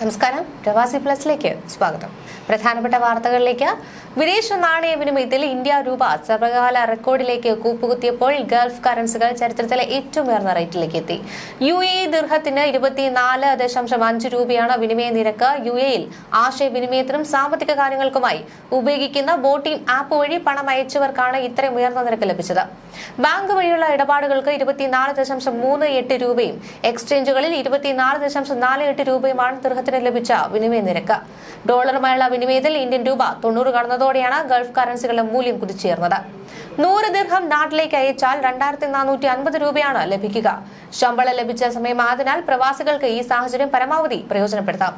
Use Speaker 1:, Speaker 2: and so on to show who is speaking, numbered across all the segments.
Speaker 1: നമസ്കാരം. പ്രവാസി പ്ലസിലേക്ക് സ്വാഗതം. പ്രധാനപ്പെട്ട വാർത്തകളിലേക്ക്. വിദേശ നാണയ വിനിമയത്തിൽ ഇന്ത്യ രൂപ സർവകാല റെക്കോർഡിലേക്ക് കൂപ്പുകുത്തിയപ്പോൾ ഗൾഫ് കറൻസികൾ ചരിത്രത്തിലെ ഏറ്റവും ഉയർന്ന റേറ്റിലേക്ക് എത്തി. യു എ ദീർഘത്തിന് ഇരുപത്തിനാല് ദശാംശം അഞ്ച് രൂപയാണ് വിനിമയ നിരക്ക്. യു എയിൽ ആശയവിനിമയത്തിനും സാമ്പത്തിക കാര്യങ്ങൾക്കുമായി ഉപയോഗിക്കുന്ന ബോട്ടിംഗ് ആപ്പ് വഴി പണം അയച്ചവർക്കാണ് ഇത്രയും ഉയർന്ന നിരക്ക് ലഭിച്ചത്. ബാങ്ക് വഴിയുള്ള ഇടപാടുകൾക്ക് ഇരുപത്തിനാല് ദശാംശം മൂന്ന് എട്ട് രൂപയും എക്സ്ചേഞ്ചുകളിൽ ഇരുപത്തിനാല് ദശാംശം നാല് എട്ട് രൂപയുമാണ് ദീർഘത്തിന് ലഭിച്ച വിനിമയ നിരക്ക്. ഡോളറുമായുള്ള വിനിമയത്തിൽ ഇന്ത്യൻ രൂപ തൊണ്ണൂറ് കടന്നതോടെയാണ് ഗൾഫ് കറൻസികളുടെ മൂല്യം കുതിച്ചുയർന്നത്. നൂറ് ദീർഘം നാട്ടിലേക്ക് അയച്ചാൽ രണ്ടായിരത്തി നാനൂറ്റി അൻപത് രൂപയാണ് ലഭിക്കുക. ശമ്പളം ലഭിച്ച സമയമായതിനാൽ പ്രവാസികൾക്ക് ഈ സാഹചര്യം പരമാവധി പ്രയോജനപ്പെടുത്താം.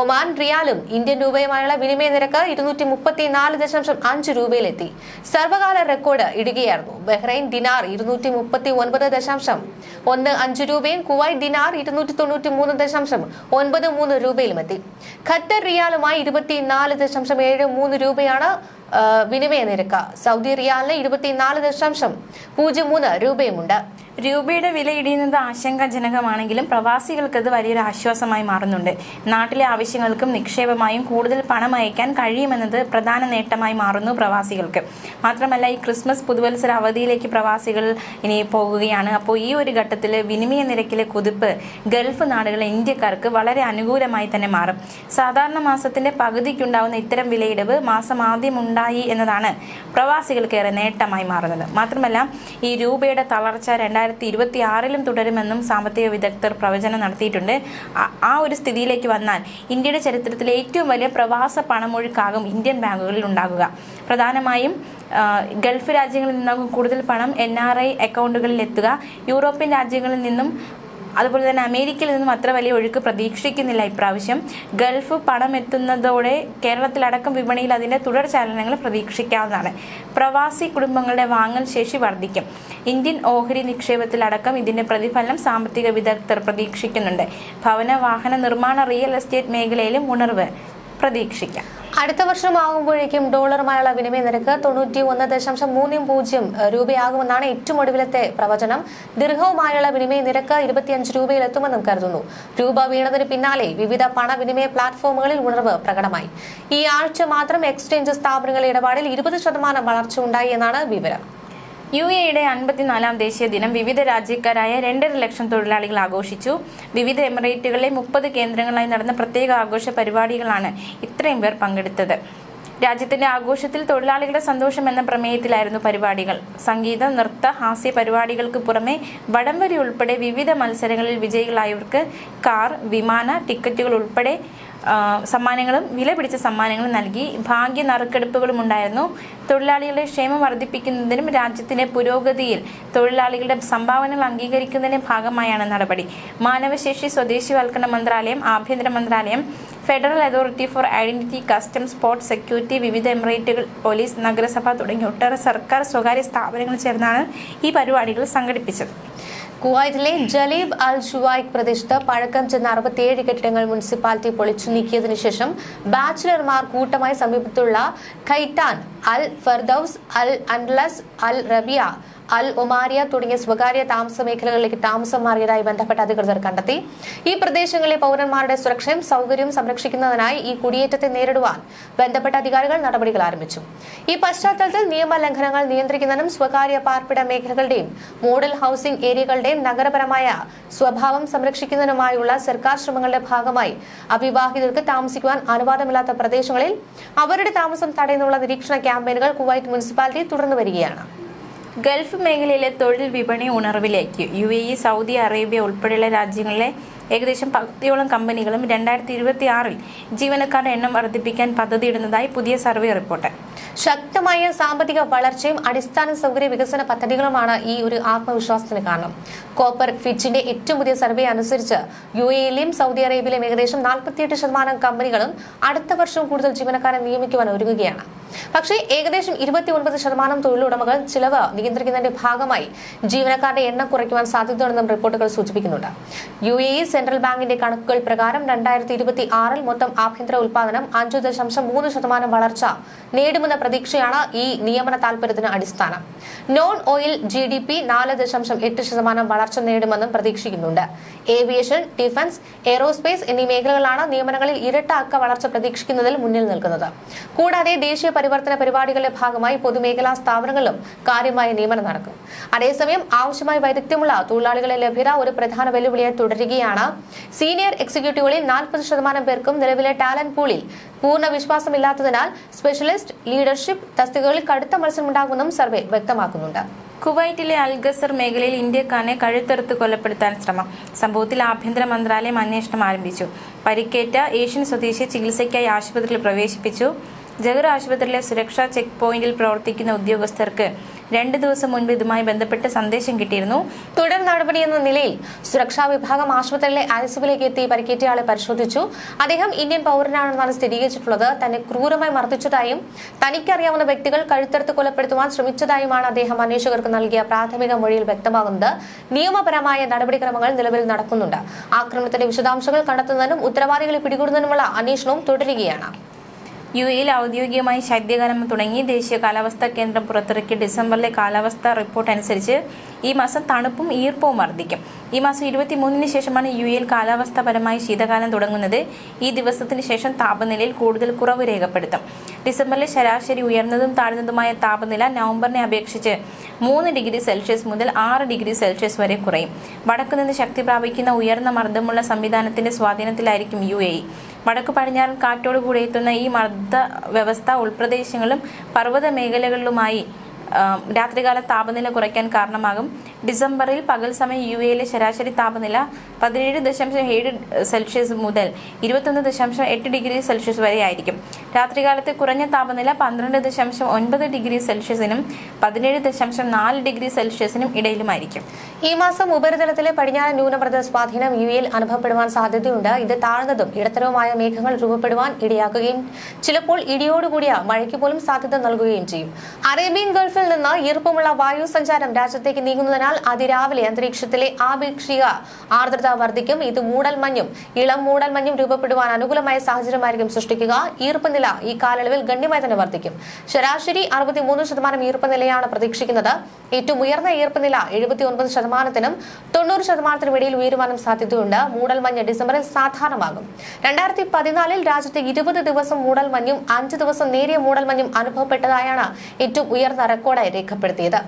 Speaker 1: ഒമാൻ റിയാലും ഇന്ത്യൻ രൂപയുമായുള്ള വിനിമയ നിരക്ക് ഇരുന്നൂറ്റി മുപ്പത്തിനാല് ദശാംശം അഞ്ച് രൂപയിലെത്തി. സർവകാല റെക്കോർഡ് ഇടുകയായിരുന്നു. ബഹ്റൈൻ ദിനാർ ഇരുന്നൂറ്റി മുപ്പത്തി ഒൻപത് ദശാംശം ഒന്ന് അഞ്ച് രൂപയും കുവൈറ്റ് ദിനാർ ഇരുന്നൂറ്റി തൊണ്ണൂറ്റി മൂന്ന് ദശാംശം ഒൻപത് മൂന്ന് രൂപയിലുമെത്തി. ഖത്തർ റിയാലുമായി ഇരുപത്തിനാല് ദശാംശം ഏഴ് മൂന്ന് രൂപയാണ് വിനിമയ നിരക്ക്. സൗദി റിയാലിന് ഇരുപത്തിനാല് ദശാംശം പൂജ്യം മൂന്ന് രൂപയുമുണ്ട്.
Speaker 2: രൂപയുടെ വില ഇടിയുന്നത് ആശങ്കാജനകമാണെങ്കിലും പ്രവാസികൾക്ക് അത് വലിയൊരു ആശ്വാസമായി മാറുന്നുണ്ട്. നാട്ടിലെ ആവശ്യങ്ങൾക്കും നിക്ഷേപമായും കൂടുതൽ പണം അയക്കാൻ കഴിയുമെന്നത് പ്രധാന നേട്ടമായി മാറുന്നു പ്രവാസികൾക്ക്. മാത്രമല്ല ഈ ക്രിസ്മസ് പുതുവത്സര അവധിയിലേക്ക് പ്രവാസികൾ ഇനി പോകുകയാണ്. അപ്പോൾ ഈ ഒരു ഘട്ടത്തിൽ വിനിമയ നിരക്കിലെ കുതിപ്പ് ഗൾഫ് നാടുകളിലെ ഇന്ത്യക്കാർക്ക് വളരെ അനുകൂലമായി തന്നെ മാറും. സാധാരണ മാസത്തിന്റെ പകുതിക്കുണ്ടാവുന്ന ഇത്തരം വിലയിടിവ് മാസം ആദ്യം ഉണ്ടായി എന്നതാണ് പ്രവാസികൾക്കേറെ നേട്ടമായി മാറുന്നത്. മാത്രമല്ല ഈ രൂപയുടെ തളർച്ച രണ്ടായിരത്തി ഇരുപത്തി ആറിലും തുടരുമെന്നും സാമ്പത്തിക വിദഗ്ധർ പ്രവചനം നടത്തിയിട്ടുണ്ട്. ആ ഒരു സ്ഥിതിയിലേക്ക് വന്നാൽ ഇന്ത്യയുടെ ചരിത്രത്തിലെ ഏറ്റവും വലിയ പ്രവാസ പണമൊഴുക്കാകും ഇന്ത്യൻ ബാങ്കുകളിൽ ഉണ്ടാകുക. പ്രധാനമായും ഗൾഫ് രാജ്യങ്ങളിൽ നിന്നാകും കൂടുതൽ പണം എൻ ആർ ഐ അക്കൗണ്ടുകളിൽ എത്തുക യൂറോപ്യൻ രാജ്യങ്ങളിൽ നിന്നും അതുപോലെ തന്നെ അമേരിക്കയിൽ നിന്നും അത്ര വലിയ ഒഴുക്ക് പ്രതീക്ഷിക്കുന്നില്ല ഇപ്രാവശ്യം. ഗൾഫ് പണം എത്തുന്നതോടെ കേരളത്തിലടക്കം വിപണിയിൽ അതിന്റെ തുടർ ചലനങ്ങൾ പ്രതീക്ഷിക്കാവുന്നതാണ്. പ്രവാസി കുടുംബങ്ങളുടെ വാങ്ങൽ ശേഷി വർദ്ധിക്കും. ഇന്ത്യൻ ഓഹരി നിക്ഷേപത്തിലടക്കം ഇതിന്റെ പ്രതിഫലനം സാമ്പത്തിക വിദഗ്ധർ പ്രതീക്ഷിക്കുന്നുണ്ട്. ഭവന വാഹന നിർമ്മാണ റിയൽ എസ്റ്റേറ്റ് മേഖലയിലും ഉണർവ് പ്രതീക്ഷിക്കാം.
Speaker 1: അടുത്ത വർഷമാകുമ്പോഴേക്കും ഡോളറുമായുള്ള വിനിമയ നിരക്ക് തൊണ്ണൂറ്റി ഒന്ന് ദശാംശം മൂന്ന് പൂജ്യം രൂപയാകുമെന്നാണ് ഏറ്റവും ഒടുവിലത്തെ പ്രവചനം. ദീർഘവുമായുള്ള വിനിമയ നിരക്ക് ഇരുപത്തിയഞ്ച് രൂപയിലെത്തുമെന്നും കരുതുന്നു. രൂപ വീണതിന് പിന്നാലെ വിവിധ പണവിനിമയ പ്ലാറ്റ്ഫോമുകളിൽ ഉണർവ് പ്രകടമായി. ഈ ആഴ്ച മാത്രം എക്സ്ചേഞ്ച് സ്ഥാപനങ്ങളുടെ ഇടപാടിൽ ഇരുപത് ശതമാനം വളർച്ച ഉണ്ടായി എന്നാണ് വിവരം.
Speaker 2: യു എയുടെ അൻപത്തിനാലാം ദേശീയ ദിനം വിവിധ രാജ്യക്കാരായ രണ്ടര ലക്ഷം തൊഴിലാളികൾ ആഘോഷിച്ചു. വിവിധ എമിറേറ്റുകളിലെ മുപ്പത് കേന്ദ്രങ്ങളായി നടന്ന പ്രത്യേക ആഘോഷ പരിപാടികളാണ് ഇത്രയും പേർ പങ്കെടുത്തത്. രാജ്യത്തിന്റെ ആഘോഷത്തിൽ തൊഴിലാളികളുടെ സന്തോഷം എന്ന പ്രമേയത്തിലായിരുന്നു പരിപാടികൾ. സംഗീത നൃത്ത ഹാസ്യ പരിപാടികൾക്ക് പുറമെ വടംവലി ഉൾപ്പെടെ വിവിധ മത്സരങ്ങളിൽ വിജയികളായവർക്ക് കാർ വിമാന ടിക്കറ്റുകൾ ഉൾപ്പെടെ സമ്മാനങ്ങളും വില പിടിച്ച സമ്മാനങ്ങളും നൽകി ഭാഗ്യ നറുക്കെടുപ്പുകളും ഉണ്ടായിരുന്നു. തൊഴിലാളികളുടെ ക്ഷേമം വർദ്ധിപ്പിക്കുന്നതിനും രാജ്യത്തിന്റെ പുരോഗതിയിൽ തൊഴിലാളികളുടെ സംഭാവനകൾ അംഗീകരിക്കുന്നതിന്റെ ഭാഗമായാണ് നടപടി. മാനവശേഷി സ്വദേശിവൽക്കരണ മന്ത്രാലയം ആഭ്യന്തര മന്ത്രാലയം federal authority for identity customs sports security വിവിധ എമിറേറ്റുകൾ പോലീസ് നഗരസഭ തുടങ്ങിയ ഒട്ടേറെ സർക്കാർ സ്വകാര്യ സ്ഥാപനങ്ങൾ ചേർന്നാണ് ഈ പരിപാടികൾ സംഘടിപ്പിച്ചത്.
Speaker 1: കുവൈറ്റിലെ ജലീബ് അൽ ഷുവായിക് പ്രദേശത്ത് പഴക്കം ചെന്ന അറുപത്തിയേഴ് കെട്ടിടങ്ങൾ മുനിസിപ്പാലിറ്റി പൊളിച്ചു നീക്കിയതിനു ശേഷം ബാച്ചിലർമാർ കൂട്ടമായി സമീപത്തുള്ള ഖൈറ്റാൻ അൽ ഫർദൌസ് അൽ അൻലസ് അൽ റബിയ അൽ ഒമാരിയ തുടങ്ങിയ സ്വകാര്യ താമസ മേഖലകളിലേക്ക് താമസം മാറിയതായി ബന്ധപ്പെട്ട അധികൃതർ കണ്ടെത്തി. ഈ പ്രദേശങ്ങളിലെ പൗരന്മാരുടെ സുരക്ഷയും സൗകര്യവും സംരക്ഷിക്കുന്നതിനായി ഈ കുടിയേറ്റത്തെ നേരിടുവാൻ ബന്ധപ്പെട്ട അധികാരികൾ നടപടികൾ ആരംഭിച്ചു. ഈ പശ്ചാത്തലത്തിൽ നിയമലംഘനങ്ങൾ നിയന്ത്രിക്കുന്നതിനും സ്വകാര്യ പാർപ്പിട മേഖലകളുടെയും മോഡൽ ഹൌസിംഗ് ഏരിയകളുടെയും നഗരപരമായ സ്വഭാവം സംരക്ഷിക്കുന്നതിനുമായുള്ള സർക്കാർ ശ്രമങ്ങളുടെ ഭാഗമായി അവിവാഹിതർക്ക് താമസിക്കുവാൻ അനുവാദമില്ലാത്ത പ്രദേശങ്ങളിൽ അവരുടെ താമസം തടയുന്നുള്ള നിരീക്ഷണ ക്യാമ്പയിനുകൾ കുവൈറ്റ് മുനിസിപ്പാലിറ്റി തുടർന്നു വരികയാണ്.
Speaker 2: ഗൾഫ് മേഖലയിലെ തൊഴിൽ വിപണി ഉണർവിലേക്ക്. U A E Saudi Arabia ഉൾപ്പെടെയുള്ള രാജ്യങ്ങളിലെ ഏകദേശം പകുതിയോളം കമ്പനികളും രണ്ടായിരത്തി ഇരുപത്തി ആറിൽ ജീവനക്കാരുടെ എണ്ണം വർദ്ധിപ്പിക്കാൻ പദ്ധതിയിടുന്നതായി പുതിയ സർവേ റിപ്പോർട്ട്.
Speaker 1: ശക്തമായ സാമ്പത്തിക വളർച്ചയും അടിസ്ഥാന സൗകര്യ വികസന പദ്ധതികളുമാണ് ഈ ഒരു ആത്മവിശ്വാസത്തിന് കാരണം. കോപ്പർ ഫിച്ചിന്റെ ഏറ്റവും പുതിയ സർവേ അനുസരിച്ച് യു എയിലെയും സൗദി അറേബ്യയിലെയും ഏകദേശം നാൽപ്പത്തിയെട്ട് ശതമാനം കമ്പനികളും അടുത്ത വർഷം കൂടുതൽ ജീവനക്കാരെ നിയമിക്കുവാൻ ഒരുങ്ങുകയാണ്. പക്ഷേ ഏകദേശം ഇരുപത്തി ഒൻപത് ശതമാനം തൊഴിലുടമകൾ ചിലവ് നിയന്ത്രിക്കുന്നതിന്റെ ഭാഗമായി ജീവനക്കാരുടെ എണ്ണം കുറയ്ക്കുവാൻ സാധ്യതയുണ്ടെന്നും റിപ്പോർട്ടുകൾ സൂചിപ്പിക്കുന്നുണ്ട്. യു എ സെൻട്രൽ ബാങ്കിന്റെ കണക്കുകൾ പ്രകാരം രണ്ടായിരത്തി ഇരുപത്തി ആറിൽ മൊത്തം ആഭ്യന്തര ഉൽപാദനം അഞ്ചു ദശാംശം മൂന്ന് ശതമാനം വളർച്ച നേടുമെന്ന പ്രതീക്ഷയാണ് ഈ നിയമന താൽപര്യത്തിന് അടിസ്ഥാനം. Non oil G D P നാല് ദശാംശം എട്ട് ശതമാനം വളർച്ച നേടുമെന്നും പ്രതീക്ഷിക്കുന്നുണ്ട്. ഏവിയേഷൻ ഡിഫൻസ് എയ്റോസ്പേസ് എന്നീ മേഖലകളാണ് നിയമനങ്ങളിൽ ഇരട്ട അക്ക വളർച്ച പ്രതീക്ഷിക്കുന്നതിൽ മുന്നിൽ നിൽക്കുന്നത്. കൂടാതെ ദേശീയ പരിവർത്തന പരിപാടികളുടെ ഭാഗമായി പൊതുമേഖലാ സ്ഥാപനങ്ങളിലും കാര്യമായ നിയമനം നടക്കും. അതേസമയം ആവശ്യമായ വൈദഗ്ധ്യമുള്ള തൊഴിലാളികളെ ലഭ്യത ഒരു പ്രധാന വെല്ലുവിളിയായി തുടരുകയാണ്. സീനിയർ എക്സിക്യൂട്ടീവുകളിൽ നാൽപ്പത് ശതമാനം പേർക്കും നിലവിലെ ടാലന്റ് പൂളിൽ പൂർണ വിശ്വാസമില്ലാത്തതിനാൽ സ്പെഷ്യലിസ്റ്റ് ലീഡർഷിപ്പ് തസ്തികകളിൽ കടുത്ത മത്സരമുണ്ടാകുമെന്നും സർവേ വ്യക്തമാക്കുന്നുണ്ട്.
Speaker 2: കുവൈറ്റിലെ അൽഗസർ മേഖലയിൽ ഇന്ത്യക്കാരനെ കഴുത്തെടുത്ത് കൊലപ്പെടുത്താൻ ശ്രമം. സംഭവത്തിൽ ആഭ്യന്തര മന്ത്രാലയം അന്വേഷണം ആരംഭിച്ചു. പരിക്കേറ്റ ഏഷ്യൻ സ്വദേശിയെ ചികിത്സയ്ക്കായി ആശുപത്രിയിൽ പ്രവേശിപ്പിച്ചു. ജഗർ ആശുപത്രിയിലെ സുരക്ഷാ ചെക്ക് പോയിന്റിൽ പ്രവർത്തിക്കുന്ന ഉദ്യോഗസ്ഥർക്ക് രണ്ട് ദിവസം മുൻപ് ഇതുമായി ബന്ധപ്പെട്ട് സന്ദേശം കിട്ടിയിരുന്നു.
Speaker 1: തുടർ നടപടി എന്ന നിലയിൽ സുരക്ഷാ വിഭാഗം ആശുപത്രിയിലെ ഐസിയുവിലേക്ക് എത്തി പരിക്കേറ്റയാളെ പരിശോധിച്ചു. അദ്ദേഹം ഇന്ത്യൻ പൗരനാണെന്നാണ് സ്ഥിരീകരിച്ചിട്ടുള്ളത്. തന്നെ ക്രൂരമായി മർദ്ദിച്ചതായും തനിക്കറിയാവുന്ന വ്യക്തികൾ കഴുത്തെടുത്ത് കൊലപ്പെടുത്തുവാൻ ശ്രമിച്ചതായുമാണ് അദ്ദേഹം അന്വേഷകർക്ക് നൽകിയ പ്രാഥമിക മൊഴിയിൽ വ്യക്തമാകുന്നത്. നിയമപരമായ നടപടിക്രമങ്ങൾ നിലവിൽ നടക്കുന്നുണ്ട്. ആക്രമണത്തിന്റെ വിശദാംശങ്ങൾ കണ്ടെത്തുന്നതിനും ഉത്തരവാദികളെ പിടികൂടുന്നതിനുമുള്ള അന്വേഷണവും തുടരുകയാണ്.
Speaker 2: യു എയിൽ ഔദ്യോഗികമായി ശൈത്യകാലം തുടങ്ങി. ദേശീയ കാലാവസ്ഥാ കേന്ദ്രം പുറത്തിറക്കിയ ഡിസംബറിലെ കാലാവസ്ഥാ റിപ്പോർട്ട് അനുസരിച്ച് ഈ മാസം തണുപ്പും ഈർപ്പവും വർദ്ധിക്കും. ഈ മാസം ഇരുപത്തിമൂന്നിന് ശേഷമാണ് യു എയിൽ കാലാവസ്ഥാപരമായി ശീതകാലം തുടങ്ങുന്നത്. ഈ ദിവസത്തിന് ശേഷം താപനിലയിൽ കൂടുതൽ കുറവ് രേഖപ്പെടുത്തും. ഡിസംബറിലെ ശരാശരി ഉയർന്നതും താഴ്ന്നതുമായ താപനില നവംബറിനെ അപേക്ഷിച്ച് മൂന്ന് ഡിഗ്രി സെൽഷ്യസ് മുതൽ ആറ് ഡിഗ്രി സെൽഷ്യസ് വരെ കുറയും. വടക്കുനിന്ന് ശക്തി പ്രാപിക്കുന്ന ഉയർന്ന മർദ്ദമുള്ള സംവിധാനത്തിന്റെ സ്വാധീനത്തിലായിരിക്കും യു എ വടക്കു പടിഞ്ഞാറൻ കാറ്റോട് കൂടെ എത്തുന്ന ഈ മർദ്ദ വ്യവസ്ഥ ഉൾപ്രദേശങ്ങളും പർവത മേഖലകളിലുമായി രാത്രികാല താപനില കുറയ്ക്കാൻ കാരണമാകും. ഡിസംബറിൽ പകൽ സമയം യു എയിലെ ശരാശരി താപനില പതിനേഴ് ദശാംശം ഏഴ് സെൽഷ്യസ് മുതൽ ഇരുപത്തൊന്ന് ദശാംശം എട്ട് ഡിഗ്രി സെൽഷ്യസ് വരെ ആയിരിക്കും. രാത്രികാലത്തെ കുറഞ്ഞ താപനില പന്ത്രണ്ട് ദശാംശം ഒൻപത് ഡിഗ്രി സെൽഷ്യസിനും പതിനേഴ് ദശാംശം നാല് ഡിഗ്രി സെൽഷ്യസിനും ഇടയിലുമായിരിക്കും.
Speaker 1: ഈ മാസം ഉപരിതലത്തിലെ പടിഞ്ഞാറൻ ന്യൂനമർദ്ദ സ്വാധീനം യു എയിൽ അനുഭവപ്പെടുവാൻ സാധ്യതയുണ്ട്. ഇത് താഴ്ന്നതും ഇടത്തരവുമായ മേഘങ്ങൾ രൂപപ്പെടുവാൻ ഇടയാക്കുകയും ചിലപ്പോൾ ഇടിയോടുകൂടിയ മഴയ്ക്ക് പോലും സാധ്യത നൽകുകയും ചെയ്യും. അറേബ്യൻ ഗൾഫിൽ നിന്ന് ഈർപ്പമുള്ള വായു സഞ്ചാരം രാജ്യത്തേക്ക് നീങ്ങുന്നതിനാൽ അതിരാവിലെ അന്തരീക്ഷത്തിലെ ആപേക്ഷിക ആർദ്രത വർദ്ധിക്കും. ഇത് മൂടൽമഞ്ഞും ഇളം മൂടൽമഞ്ഞും രൂപപ്പെടുവാൻ അനുകൂലമായ സാഹചര്യമായിരിക്കും സൃഷ്ടിക്കുക. ഈർപ്പനില ഈ കാലയളവിൽ ഗണ്യമായി തന്നെ വർദ്ധിക്കും. ശരാശരി അറുപത്തിമൂന്ന് ശതമാനം ഈർപ്പനിലയാണ് പ്രതീക്ഷിക്കുന്നത്. ഏറ്റവും ഉയർന്ന ഈർപ്പനില എഴുപത്തി ഒൻപത് ശതമാനത്തിനും തൊണ്ണൂറ് ശതമാനത്തിനും ഇടയിൽ ഉയരുവാനും സാധ്യതയുണ്ട്. മൂടൽമഞ്ഞ് ഡിസംബറിൽ സാധാരണമാകും. രണ്ടായിരത്തി പതിനാലിൽ രാജ്യത്ത് ഇരുപത് ദിവസം മൂടൽമഞ്ഞും അഞ്ച് ദിവസം നേരിയ മൂടൽമഞ്ഞും അനുഭവപ്പെട്ടതായാണ് ഏറ്റവും ഉയർന്ന റെക്കോർഡായി രേഖപ്പെടുത്തിയത്